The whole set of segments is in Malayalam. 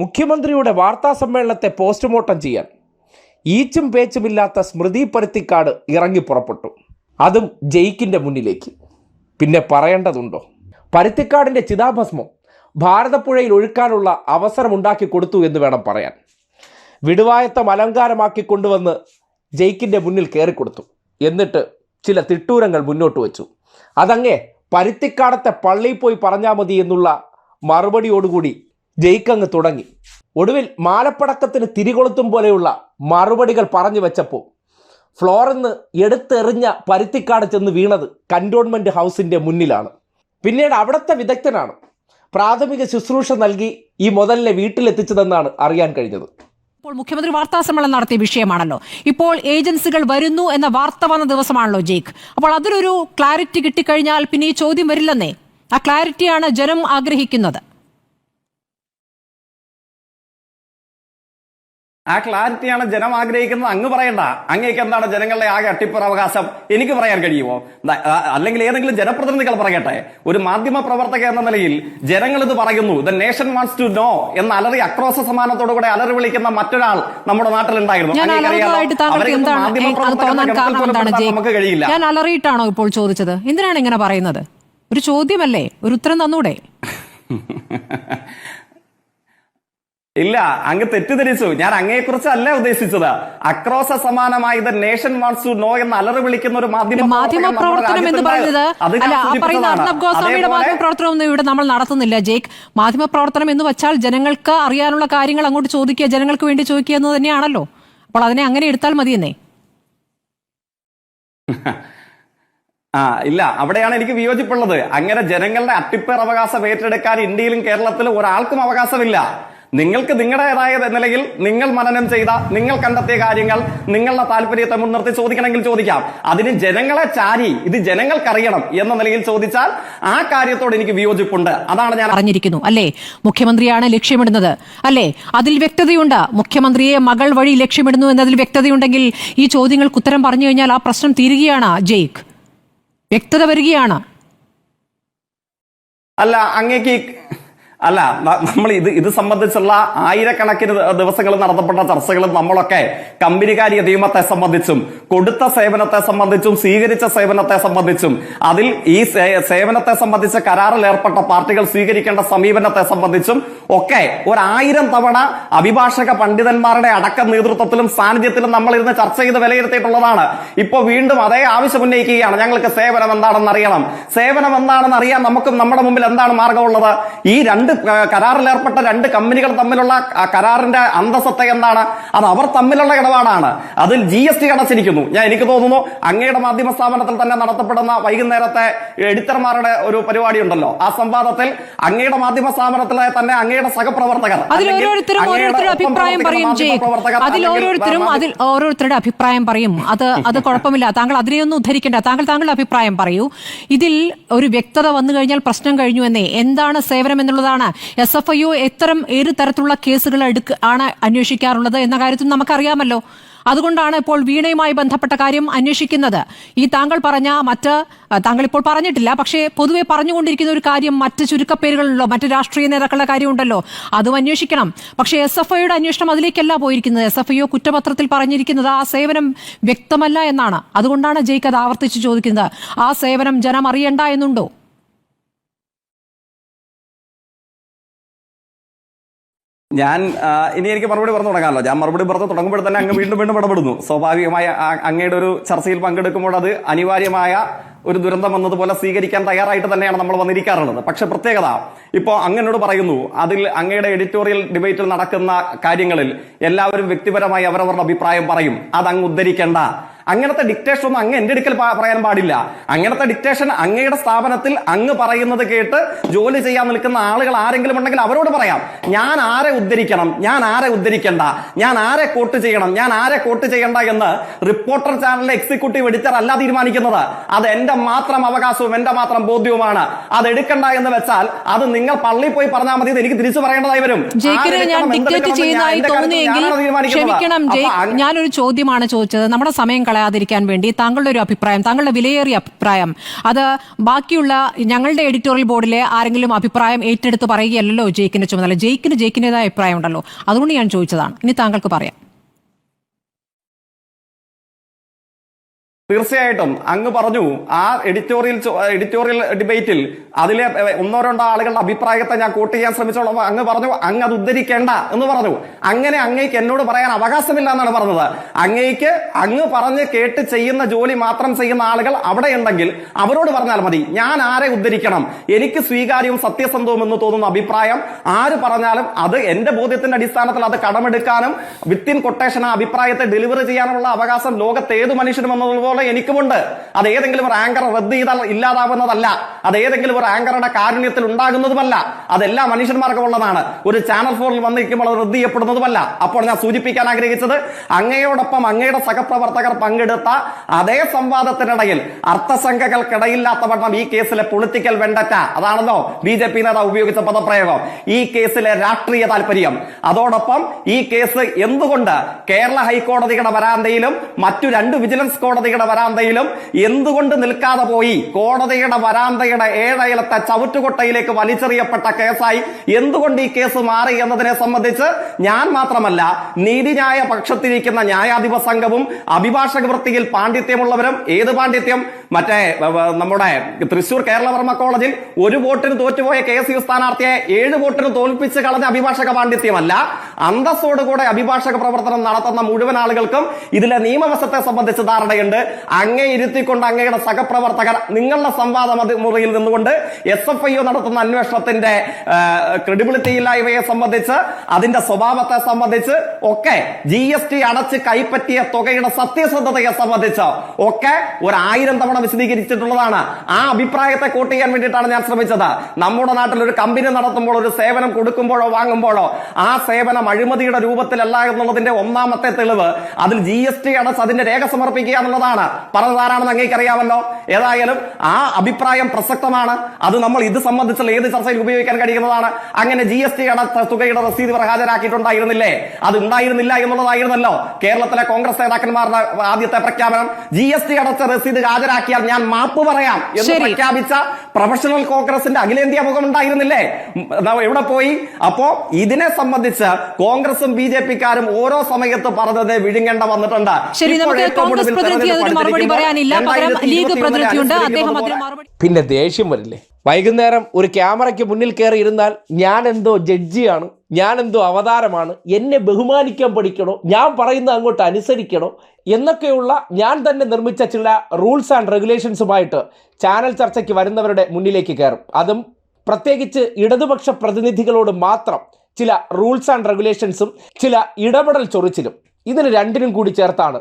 മുഖ്യമന്ത്രിയുടെ വാർത്താ സമ്മേളനത്തെ പോസ്റ്റ്മോർട്ടം ചെയ്യാൻ. ഈച്ചും പേച്ചുമില്ലാത്ത സ്മൃതി പരുത്തിക്കാട് ഇറങ്ങി പുറപ്പെട്ടു. അതും ജയിക്കിന്റെ മുന്നിലേക്ക്. പിന്നെ പറയേണ്ടതുണ്ടോ? പരുത്തിക്കാടിന്റെ ചിതാഭസ്മം ഭാരതപ്പുഴയിൽ ഒഴുക്കാനുള്ള അവസരമുണ്ടാക്കി കൊടുത്തു എന്ന് വേണം പറയാൻ. വിടുവായത്തം അലങ്കാരമാക്കി കൊണ്ടുവന്ന് ജയിക്കിന്റെ മുന്നിൽ കയറിക്കൊടുത്തു. എന്നിട്ട് ചില തിട്ടൂരങ്ങൾ മുന്നോട്ട് വെച്ചു. അതങ്ങേ പരുത്തിക്കാടത്തെ പള്ളിയിൽ പോയി പറഞ്ഞാൽ മതി എന്നുള്ള മറുപടിയോടുകൂടി ജയിക്കങ്ങ് തുടങ്ങി. ഒടുവിൽ മാലപ്പടക്കത്തിന് തിരികൊളുത്തും പോലെയുള്ള മറുപടികൾ പറഞ്ഞു വെച്ചപ്പോൾ ഫ്ലോറിന്ന് എടുത്തെറിഞ്ഞ പരുത്തിക്കാട് ചെന്ന് വീണത് കന്റോൺമെന്റ് ഹൗസിന്റെ മുന്നിലാണ്. പിന്നീട് അവിടുത്തെ വിദഗ്ധനാണ് പ്രാഥമിക ശുശ്രൂഷ നൽകി ഈ മുതലിനെ വീട്ടിലെത്തിച്ചതെന്നാണ് അറിയാൻ കഴിഞ്ഞത്. ഇപ്പോൾ മുഖ്യമന്ത്രി വാർത്താ സമ്മേളനം നടത്തിയ വിഷയമാണല്ലോ. ഇപ്പോൾ ഏജൻസികൾ വരുന്നു എന്ന വാർത്ത വന്ന ദിവസമാണല്ലോ ജെയ്ക്ക് അപ്പോൾ അതിലൊരു ക്ലാരിറ്റി കിട്ടിക്കഴിഞ്ഞാൽ പിന്നെ ഈ ചോദ്യം വരില്ലെന്നേ? ആ ക്ലാരിറ്റിയാണ് ജനം ആഗ്രഹിക്കുന്നത്. ആ ക്ലാരിറ്റിയാണ് ജനം ആഗ്രഹിക്കുന്നത്. അങ്ങ് പറയണ്ട. അങ്ങേക്ക് എന്താണ് ജനങ്ങളുടെ ആകെ അട്ടിപ്പറ അവകാശം എനിക്ക് പറയാൻ കഴിയുമോ? അല്ലെങ്കിൽ ഏതെങ്കിലും ജനപ്രതിനിധികൾ പറയട്ടെ. ഒരു മാധ്യമ പ്രവർത്തക എന്ന നിലയിൽ ജനങ്ങൾ ഇത് പറയുന്നു. The nation wants to know എന്ന അലറി അക്രോശ സമാനത്തോടുകൂടെ അലറി വിളിക്കുന്ന മറ്റൊരാൾ നമ്മുടെ നാട്ടിലുണ്ടായിരുന്നു. നമുക്ക് കഴിയില്ല. ഞാൻ അലറിയിട്ടാണോ ഇപ്പോൾ ചോദിച്ചത്? എന്തിനാണ് ഇങ്ങനെ പറയുന്നത്? ഒരു ചോദ്യമല്ലേ? ഒരു ഉത്തരം തന്നൂടെ? ഇല്ല അങ്ങ് തെറ്റിദ്ധരിച്ചു. ഞാൻ അങ്ങയെക്കുറിച്ചല്ല ഉദ്ദേശിച്ചത്. അക്രോസ സമാനമായ ഇത് നേഷൻ വാൺസ് ടു നോ എന്ന് അലറി വിളിക്കുന്ന ഒരു മാധ്യമ പ്രവർത്തനം എന്ന് രാജ്യത്തുണ്ട്. പറയുന്നത് അത് ഞാൻ അല്ല ആ പറയുന്ന അർണബ് ഗോസ്വാമിയുടെ മാധ്യമ പ്രവർത്തനം ഒന്നും ഇവിടെ നമ്മൾ നടത്തുന്നില്ല ജേക്ക്. മാധ്യമ പ്രവർത്തനം എന്ന് വെച്ചാൽ ജനങ്ങൾക്ക് അറിയാനുള്ള കാര്യങ്ങൾ അങ്ങോട്ട് ചോദിക്കുക ജനങ്ങൾക്ക് വേണ്ടി ചോദിക്കുക എന്ന് തന്നെയാണല്ലോ. അപ്പോൾ അതിനെ അങ്ങനെ എടുത്താൽ മതിയെന്നേ. ആ ഇല്ല അവിടെയാണ് എനിക്ക് വിയോജിപ്പുള്ളത്. അങ്ങനെ ജനങ്ങളുടെ അട്ടിപ്പേർ അവകാശം ഏറ്റെടുക്കാൻ ഇന്ത്യയിലും കേരളത്തിലും ഒരാൾക്കും അവകാശമില്ല. നിങ്ങൾക്ക് നിങ്ങളുടേതായ നിലയിൽ നിങ്ങൾ മനനം ചെയ്ത നിങ്ങൾ കണ്ടെത്തിയ കാര്യങ്ങൾ നിങ്ങളുടെ താല്പര്യത്തെ മുൻനിർത്തി ചോദിക്കണമെങ്കിൽ ചോദിക്കാം. അതിന് ജനങ്ങളെ ചാരി ഇത് ജനങ്ങൾക്കറിയണം എന്ന നിലയിൽ ചോദിച്ചാൽ ആ കാര്യത്തോട് എനിക്ക് വിയോജിപ്പുണ്ട്. അതാണ് ഞാൻ അറിഞ്ഞിരിക്കുന്നു അല്ലേ? മുഖ്യമന്ത്രിയാണ് ലക്ഷ്യമിടുന്നത്. അല്ലേ? അതിൽ വ്യക്തതയുണ്ട്. മുഖ്യമന്ത്രിയെ മകൾ വഴി ലക്ഷ്യമിടുന്നു എന്നതിൽ വ്യക്തതയുണ്ടെങ്കിൽ ഈ ചോദ്യങ്ങൾക്ക് ഉത്തരം പറഞ്ഞു കഴിഞ്ഞാൽ ആ പ്രശ്നം തീരുകയാണ്. ജയ്ക്ക് വ്യക്തത വരികയാണ്. അല്ല അങ്ങേക്ക് അല്ല നമ്മൾ ഇത് ഇത് സംബന്ധിച്ചുള്ള ആയിരക്കണക്കിന് ദിവസങ്ങൾ നടത്തപ്പെട്ട ചർച്ചകളും നമ്മളൊക്കെ കമ്പനികാരി നിയമത്തെ സംബന്ധിച്ചും കൊടുത്ത സേവനത്തെ സംബന്ധിച്ചും സ്വീകരിച്ച സേവനത്തെ സംബന്ധിച്ചും അതിൽ ഈ സേവനത്തെ സംബന്ധിച്ച കരാറിൽ ഏർപ്പെട്ട പാർട്ടികൾ സ്വീകരിക്കേണ്ട സമീപനത്തെ സംബന്ധിച്ചും ഒക്കെ ഒരായിരം തവണ അഭിഭാഷക പണ്ഡിതന്മാരുടെ അടക്ക നേതൃത്വത്തിലും സാന്നിധ്യത്തിലും നമ്മൾ ഇരുന്ന് ചർച്ച ചെയ്ത് വിലയിരുത്തിയിട്ടുള്ളതാണ്. ഇപ്പൊ വീണ്ടും അതേ ആവശ്യം ഉന്നയിക്കുകയാണ്. ഞങ്ങൾക്ക് സേവനം എന്താണെന്ന് അറിയണം സേവനം എന്താണെന്ന് അറിയാൻ നമുക്കും നമ്മുടെ മുമ്പിൽ എന്താണ് മാർഗമുള്ളത് ഈ രണ്ട് ആ, കരാറിൽ ഏർപ്പെട്ട രണ്ട് കമ്പനികൾ തമ്മിലുള്ള കരാറിന്റെ അന്തസത്ത എന്താണ്? അത് അവർ തമ്മിലുള്ള ഇടപാടാണ്. അതിൽ ജി എസ് ടി അടച്ചിരിക്കുന്നു ഞാൻ എനിക്ക് തോന്നുന്നു അങ്ങയുടെ മാധ്യമ സ്ഥാപനത്തിൽ തന്നെ നടത്തപ്പെടുന്ന വൈകുന്നേരത്തെ എഡിറ്റർമാരുടെ ഒരു പരിപാടി ഉണ്ടല്ലോ ആ സംവാദത്തിൽ അങ്ങയുടെ മാധ്യമ സ്ഥാപനത്തിലെ തന്നെ അങ്ങയുടെ സഹപ്രവർത്തകർ അതിൽ ഓരോരുത്തരും ഓരോരുത്തരുടെ അഭിപ്രായം പറയും അതിൽ ഓരോരുത്തരും അതിൽ ഓരോരുത്തരുടെ അഭിപ്രായം പറയും. അത് അത് കുഴപ്പമില്ല. താങ്കൾ അതിനെയൊന്നും ഉദ്ധരിക്കേണ്ട. താങ്കൾ താങ്കളുടെ അഭിപ്രായം പറയൂ. ഇതിൽ ഒരു വ്യക്തത വന്നു കഴിഞ്ഞാൽ പ്രശ്നം കഴിഞ്ഞു എന്നേ. എന്താണ് സേവനം എന്നുള്ളതാണ് എസ് എഫ് ഐ ഒ എത്തരം ഏത് തരത്തിലുള്ള കേസുകൾ എടുക്ക ആണ് അന്വേഷിക്കാറുള്ളത് എന്ന കാര്യത്തിൽ നമുക്കറിയാമല്ലോ. അതുകൊണ്ടാണ് ഇപ്പോൾ വീണയുമായി ബന്ധപ്പെട്ട കാര്യം അന്വേഷിക്കുന്നത്. ഈ താങ്കൾ പറഞ്ഞ മറ്റ് താങ്കൾ ഇപ്പോൾ പറഞ്ഞിട്ടില്ല. പക്ഷേ പൊതുവെ പറഞ്ഞുകൊണ്ടിരിക്കുന്ന ഒരു കാര്യം മറ്റ് ചുരുക്കപ്പേരുകളുണ്ടല്ലോ മറ്റ് രാഷ്ട്രീയ നേതാക്കളുടെ കാര്യമുണ്ടല്ലോ. അതും അന്വേഷിക്കണം. പക്ഷേ എസ് എഫ് ഐയുടെ അന്വേഷണം അതിലേക്കല്ല പോയിരിക്കുന്നത്. എസ് എഫ് ഐ ഒ കുറ്റപത്രത്തിൽ പറഞ്ഞിരിക്കുന്നത് ആ സേവനം വ്യക്തമല്ല എന്നാണ്. അതുകൊണ്ടാണ് ജയ്ക്ക് അത് ആവർത്തിച്ച് ചോദിക്കുന്നത്. ആ സേവനം ജനം അറിയണ്ട എന്നുണ്ടോ? ഞാൻ ഇനി എനിക്ക് മറുപടി പറഞ്ഞു തുടങ്ങാമല്ലോ. ഞാൻ മറുപടി പറഞ്ഞു തുടങ്ങുമ്പോൾ തന്നെ അങ്ങ് വീണ്ടും വീണ്ടും ഇടപെടുന്നു. സ്വാഭാവികമായ അങ്ങയുടെ ഒരു ചർച്ചയിൽ പങ്കെടുക്കുമ്പോൾ അത് അനിവാര്യമായ ഒരു ദുരന്തം എന്നതുപോലെ സ്വീകരിക്കാൻ തയ്യാറായിട്ട് തന്നെയാണ് നമ്മൾ വന്നിരിക്കാറുള്ളത്. പക്ഷെ പ്രത്യേകത ഇപ്പോൾ അങ്ങനോട് പറയുന്നു അതിൽ അങ്ങയുടെ എഡിറ്റോറിയൽ ഡിബേറ്റിൽ നടക്കുന്ന കാര്യങ്ങളിൽ എല്ലാവരും വ്യക്തിപരമായി അവരവരുടെ അഭിപ്രായം പറയും. അത് അങ്ങ് ഉദ്ധരിക്കേണ്ട. അങ്ങനത്തെ ഡിക്റ്റേഷൻ ഒന്നും അങ്ങ് എന്റെ അടുക്കൽ പറയാൻ പാടില്ല. അങ്ങനത്തെ ഡിക്റ്റേഷൻ അങ്ങയുടെ സ്ഥാപനത്തിൽ അങ്ങ് പറയുന്നത് കേട്ട് ജോലി ചെയ്യാൻ നിൽക്കുന്ന ആളുകൾ ആരെങ്കിലും ഉണ്ടെങ്കിൽ അവരോട് പറയാം. ഞാൻ ആരെ ഉദ്ധരിക്കണം? ഞാൻ ആരെ ഉദ്ധരിക്കണ്ട? ഞാൻ ആരെ കോട്ട് ചെയ്യണം? ഞാൻ ആരെ കോട്ട് ചെയ്യണ്ട എന്ന് റിപ്പോർട്ടർ ചാനലിലെ എക്സിക്യൂട്ടീവ് എഡിറ്റർ അല്ല തീരുമാനിക്കുന്നത്. അത് എന്റെ മാത്രം അവകാശവും എന്റെ മാത്രം ബോധ്യവുമാണ്. അത് എടുക്കണ്ട എന്ന് വെച്ചാൽ അത് നിങ്ങൾ പള്ളിയിൽ പോയി പറഞ്ഞാൽ മതി എനിക്ക് തിരിച്ചു പറയേണ്ടതായി വരും. ഞാൻ ഞാനൊരു ചോദ്യമാണ് ചോദിച്ചത്. നമ്മുടെ സമയം കളയാൻ കളയാതിരിക്കാൻ വേണ്ടി താങ്കളുടെ ഒരു അഭിപ്രായം താങ്കളുടെ വിലയേറിയ അഭിപ്രായം. അത് ബാക്കിയുള്ള ഞങ്ങളുടെ എഡിറ്റോറിയൽ ബോർഡിലെ ആരെങ്കിലും അഭിപ്രായം ഏറ്റെടുത്ത് പറയുകയല്ലോ ജയിക്കിന്റെ ചുമതല. ജയിക്കിന് ജയിക്കിന്റെതായ അഭിപ്രായം ഉണ്ടല്ലോ. അതുകൊണ്ട് ഞാൻ ചോദിച്ചതാണ്. ഇനി താങ്കൾക്ക് പറയാം. തീർച്ചയായിട്ടും. അങ്ങ് പറഞ്ഞു ആ എഡിറ്റോറിയൽ എഡിറ്റോറിയൽ ഡിബേറ്റിൽ അതിലെ ഒന്നോ രണ്ടോ ആളുകളുടെ അഭിപ്രായത്തെ ഞാൻ കോട്ട് ചെയ്യാൻ ശ്രമിച്ചോളാം. അങ്ങ് പറഞ്ഞു അങ്ങ് അത് ഉദ്ധരിക്കേണ്ട എന്ന് പറഞ്ഞു. അങ്ങനെ അങ്ങേക്ക് എന്നോട് പറയാൻ അവകാശമില്ല എന്നാണ് പറഞ്ഞത്. അങ്ങേക്ക് അങ്ങ് പറഞ്ഞ് കേട്ട് ചെയ്യുന്ന ജോലി മാത്രം ചെയ്യുന്ന ആളുകൾ അവിടെ ഉണ്ടെങ്കിൽ അവരോട് പറഞ്ഞാൽ മതി ഞാൻ ആരെ ഉദ്ധരിക്കണം? എനിക്ക് സ്വീകാര്യവും സത്യസന്ധവും എന്ന് തോന്നുന്ന അഭിപ്രായം ആര് പറഞ്ഞാലും അത് എന്റെ ബോധ്യത്തിന്റെ അടിസ്ഥാനത്തിൽ അത് കടമെടുക്കാനും വിത്തിൻ കൊട്ടേഷൻ ആ അഭിപ്രായത്തെ ഡെലിവറി ചെയ്യാനുള്ള അവകാശം ലോകത്ത് ഏത് മനുഷ്യനും എന്നതുപോലെ എനിക്കുമുണ്ട്. അത് ഏതെങ്കിലും ഒരു ആങ്കർ റദ്ദ് ചെയ്താൽ ഇല്ലാതാവുന്നതല്ല. അത് ഏതെങ്കിലും ഒരു ആങ്കറുടെ കാരുണ്യത്തിൽ ഉണ്ടാകുന്നതുമല്ല. അതെല്ലാ മനുഷ്യന്മാർക്കും ഉള്ളതാണ്. ഒരു ചാനൽ ഫോറിൽ വന്നിരിക്കുമ്പോൾ അത് റദ്ദ് ചെയ്യപ്പെടുന്നതുമല്ല. അപ്പോൾ ഞാൻ സൂചിപ്പിക്കാൻ ആഗ്രഹിച്ചത് അങ്ങയോടൊപ്പം അങ്ങയുടെ സഹപ്രവർത്തകർ പങ്കെടുത്ത അതേ സംവാദത്തിനിടയിൽ അർത്ഥസംഖ്യകൾക്കിടയില്ലാത്ത വണ്ണം ഈ കേസിലെ പൊളിറ്റിക്കൽ വെണ്ടറ്റ അതാണല്ലോ ബി ജെ പി നേതാവ് ഉപയോഗിച്ച പദപ്രയോഗം ഈ കേസിലെ രാഷ്ട്രീയ താല്പര്യം. അതോടൊപ്പം ഈ കേസ് എന്തുകൊണ്ട് കേരള ഹൈക്കോടതിയുടെ വരാന്തയിലും മറ്റു രണ്ട് വിജിലൻസ് കോടതിയുടെ വരാന്തയിലും എന്തുകൊണ്ട് നിൽക്കാതെ പോയി? കോടതിയുടെ വരാന്തയുടെ ഏഴയലത്തെ ചവിറ്റുകൊട്ടയിലേക്ക് വലിച്ചെറിയപ്പെട്ട കേസായി എന്തുകൊണ്ട് ഈ കേസ് മാറി എന്നതിനെ സംബന്ധിച്ച് ഞാൻ മാത്രമല്ല നീതിന്യായ പക്ഷത്തിരിക്കുന്ന ന്യായാധിപ സംഘവും അഭിഭാഷക വൃത്തിയിൽ പാണ്ഡിത്യമുള്ളവരും ഏത് പാണ്ഡിത്യം? മറ്റേ നമ്മുടെ തൃശൂർ കേരളവർമ്മ കോളേജിൽ ഒരു വോട്ടിന് തോറ്റുപോയ കെ എസ് യു സ്ഥാനാർത്ഥിയെ ഏഴ് വോട്ടിന് തോൽപ്പിച്ച് കളഞ്ഞ അഭിഭാഷക പാണ്ഡിത്യമല്ല അന്തസ്സോടുകൂടെ അഭിഭാഷക പ്രവർത്തനം നടത്തുന്ന മുഴുവൻ ആളുകൾക്കും ഇതിലെ നിയമവശത്തെ സംബന്ധിച്ച് ധാരണയുണ്ട്. അങ്ങേ ഇരുത്തിക്കൊണ്ട് അങ്ങയുടെ സഹപ്രവർത്തകർ നിങ്ങളുടെ സംവാദ മുറിയിൽ നിന്നുകൊണ്ട് എസ് എഫ് ഐ ഒ നടത്തുന്ന അന്വേഷണത്തിന്റെ ക്രെഡിബിലിറ്റി ഇല്ലായ്മയെ സംബന്ധിച്ച് അതിന്റെ സ്വഭാവത്തെ സംബന്ധിച്ച് ഒക്കെ ജി എസ് ടി അടച്ച് കൈപ്പറ്റിയ തുകയുടെ സത്യസന്ധതയെ സംബന്ധിച്ച് ഒക്കെ ഒരു ആയിരം തവണ വിശദീകരിച്ചിട്ടുള്ളതാണ്. ആ അഭിപ്രായത്തെ കൂട്ടി ചെയ്യാൻ വേണ്ടിയിട്ടാണ് ഞാൻ ശ്രമിച്ചത്. നമ്മുടെ നാട്ടിൽ ഒരു കമ്പനി നടത്തുമ്പോൾ ഒരു സേവനം കൊടുക്കുമ്പോഴോ വാങ്ങുമ്പോഴോ ആ സേവനം അഴിമതിയുടെ രൂപത്തിലല്ല എന്നുള്ളതിന്റെ ഒന്നാമത്തെ തെളിവ്. അതിൽ ജി എസ് ടി അടച്ച് അതിന്റെ രേഖ സമർപ്പിക്കുക എന്നുള്ളതാണ്. പറഞ്ഞതാരാണെന്ന് അങ്ങേക്ക് അറിയാമല്ലോ ഏതായാലും ആ അഭിപ്രായം പ്രസക്തമാണ്. അത് നമ്മൾ ഇത് സംബന്ധിച്ചുള്ള ഏത് ചർച്ചയിൽ ഉപയോഗിക്കാൻ കഴിയുന്നതാണ്. അങ്ങനെ ജി എസ് ടി അടച്ച തുകയുടെ റസീത് ഹാജരാക്കിയിട്ടുണ്ടായിരുന്നില്ലേ? അത് ഉണ്ടായിരുന്നില്ല എന്നുള്ളതായിരുന്നല്ലോ. കേരളത്തിലെ കോൺഗ്രസ് നേതാക്കന്മാരുടെ ആദ്യത്തെ പ്രഖ്യാപനം. ജി എസ് ടി അടച്ച രസീത് ഹാജരാക്കിയാൽ ഞാൻ മാപ്പ് പറയാം എന്ന് പ്രഖ്യാപിച്ച പ്രൊഫഷണൽ കോൺഗ്രസിന്റെ അഖിലേന്ത്യാ മുഖം ഉണ്ടായിരുന്നില്ലേ? എവിടെ പോയി? അപ്പോ ഇതിനെ സംബന്ധിച്ച് കോൺഗ്രസും ബി ജെ പിക്കാരും ഓരോ സമയത്ത് പറഞ്ഞത് വിഴുങ്ങേണ്ട വന്നിട്ടുണ്ട്. ശരി നമുക്ക് കോൺഗ്രസ് പ്രതിനിധി മറുപടി പറയാനില്ല. പകരം ലീഗ് 2021 പ്രതിനിധിയുണ്ട്. അദ്ദേഹം അനുസരിക്കുന്നത് അതിന് മറുപടി പിന്നെ ദേഷ്യം വരില്ലേ? വൈകുന്നേരം ഒരു ക്യാമറയ്ക്ക് മുന്നിൽ കയറി ഇരുന്നാൽ ഞാൻ എന്തോ ജഡ്ജിയാണ് ഞാൻ എന്തോ അവതാരമാണ് എന്നെ ബഹുമാനിക്കാൻ പഠിക്കണോ ഞാൻ പറയുന്ന അങ്ങോട്ട് അനുസരിക്കണോ എന്നൊക്കെയുള്ള ഞാൻ തന്നെ നിർമ്മിച്ച ചില റൂൾസ് ആൻഡ് റെഗുലേഷൻസുമായിട്ട് ചാനൽ ചർച്ചയ്ക്ക് വരുന്നവരുടെ മുന്നിലേക്ക് കയറും. അതും പ്രത്യേകിച്ച് ഇടതുപക്ഷ പ്രതിനിധികളോട് മാത്രം ചില റൂൾസ് ആൻഡ് റെഗുലേഷൻസും ചില ഇടപെടൽ ചൊറിച്ചിലും. ഇതിന് രണ്ടിനും കൂടി ചേർത്താണ്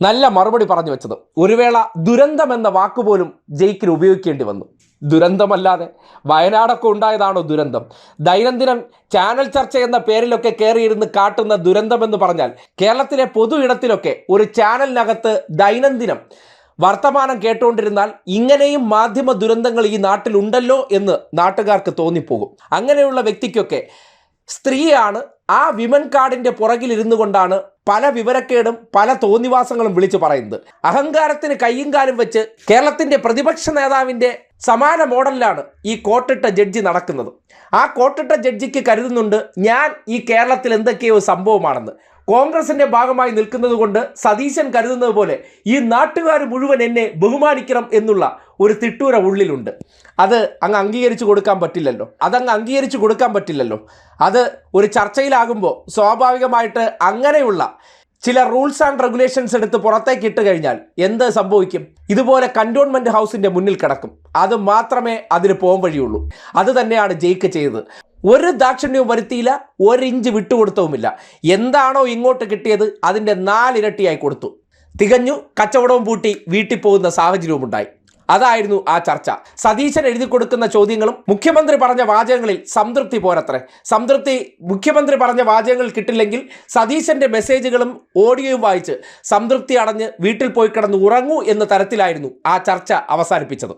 നല്ല മറുപടി പറഞ്ഞു വെച്ചത്. ഒരു വേള ദുരന്തം എന്ന വാക്കുപോലും ജയിക്കിന് ഉപയോഗിക്കേണ്ടി വന്നു. ദുരന്തമല്ലാതെ വയനാടൊക്കെ ഉണ്ടായതാണോ ദുരന്തം? ദൈനംദിനം ചാനൽ ചർച്ച എന്ന പേരിലൊക്കെ കയറിയിരുന്ന് കാട്ടുന്ന ദുരന്തമെന്ന് പറഞ്ഞാൽ കേരളത്തിലെ പൊതു ഇടത്തിലൊക്കെ ഒരു ചാനലിനകത്ത് ദൈനംദിനം വർത്തമാനം കേട്ടുകൊണ്ടിരുന്നാൽ ഇങ്ങനെയും മാധ്യമ ദുരന്തങ്ങൾ ഈ നാട്ടിലുണ്ടല്ലോ എന്ന് നാട്ടുകാർക്ക് തോന്നിപ്പോകും. അങ്ങനെയുള്ള വ്യക്തിക്കൊക്കെ സ്ത്രീയാണ് ആ വിമൻ കാർഡിന്റെ പുറകിൽ ഇരുന്നു കൊണ്ടാണ് പല വിവരക്കേടും പല തോന്നിവാസങ്ങളും വിളിച്ചു പറയുന്നത്. അഹങ്കാരത്തിന് കയ്യും കാലും വെച്ച് കേരളത്തിന്റെ പ്രതിപക്ഷ നേതാവിന്റെ സമാന മോഡലിലാണ് ഈ കോട്ടിട്ട ജഡ്ജി നടക്കുന്നത്. ആ കോട്ടിട്ട ജഡ്ജിക്ക് കരുതുന്നുണ്ട് ഞാൻ ഈ കേരളത്തിൽ എന്തൊക്കെയോ സംഭവമാണെന്ന്. കോൺഗ്രസിന്റെ ഭാഗമായി നിൽക്കുന്നത് കൊണ്ട് സതീശൻ കരുതുന്നത് പോലെ ഈ നാട്ടുകാർ മുഴുവൻ എന്നെ ബഹുമാനിക്കണം എന്നുള്ള ഒരു തിട്ടൂര ഉള്ളിലുണ്ട്. അത് അങ്ങ് അംഗീകരിച്ചു കൊടുക്കാൻ പറ്റില്ലല്ലോ. അതങ്ങ് അംഗീകരിച്ചു കൊടുക്കാൻ പറ്റില്ലല്ലോ. അത് ഒരു ചർച്ചയിലാകുമ്പോൾ സ്വാഭാവികമായിട്ട് അങ്ങനെയുള്ള ചില റൂൾസ് ആൻഡ് റെഗുലേഷൻസ് എടുത്ത് പുറത്തേക്ക് ഇട്ട് കഴിഞ്ഞാൽ എന്ത് സംഭവിക്കും? ഇതുപോലെ കണ്ടോൺമെന്റ് ഹൗസിന്റെ മുന്നിൽ കിടക്കും. അത് മാത്രമേ അതിന് പോകാൻ വഴിയുള്ളൂ. അത് തന്നെയാണ് ജയിക്ക് ചെയ്തത്. ഒരു ദാക്ഷിണ്യവും വരുത്തിയില്ല ഒരു ഇഞ്ച് വിട്ടുകൊടുത്തവുമില്ല. എന്താണോ ഇങ്ങോട്ട് കിട്ടിയത് അതിന്റെ നാലിരട്ടിയായി കൊടുത്തു. തികഞ്ഞു കച്ചവടവും പൂട്ടി വീട്ടിൽ പോകുന്ന സാഹചര്യവും ഉണ്ടായി അതായിരുന്നു ആ ചർച്ച. സതീശൻ എഴുതി കൊടുക്കുന്ന ചോദ്യങ്ങളും മുഖ്യമന്ത്രി പറഞ്ഞ വാചകങ്ങളിൽ സംതൃപ്തി പോരത്രേ. സംതൃപ്തി മുഖ്യമന്ത്രി പറഞ്ഞ വാചകങ്ങൾ കിട്ടില്ലെങ്കിൽ സതീശന്റെ മെസ്സേജുകളും ഓഡിയോയും വായിച്ച് സംതൃപ്തി അടഞ്ഞ് വീട്ടിൽ പോയി കിടന്ന് ഉറങ്ങൂ എന്ന തരത്തിലായിരുന്നു ആ ചർച്ച അവസാനിപ്പിച്ചത്.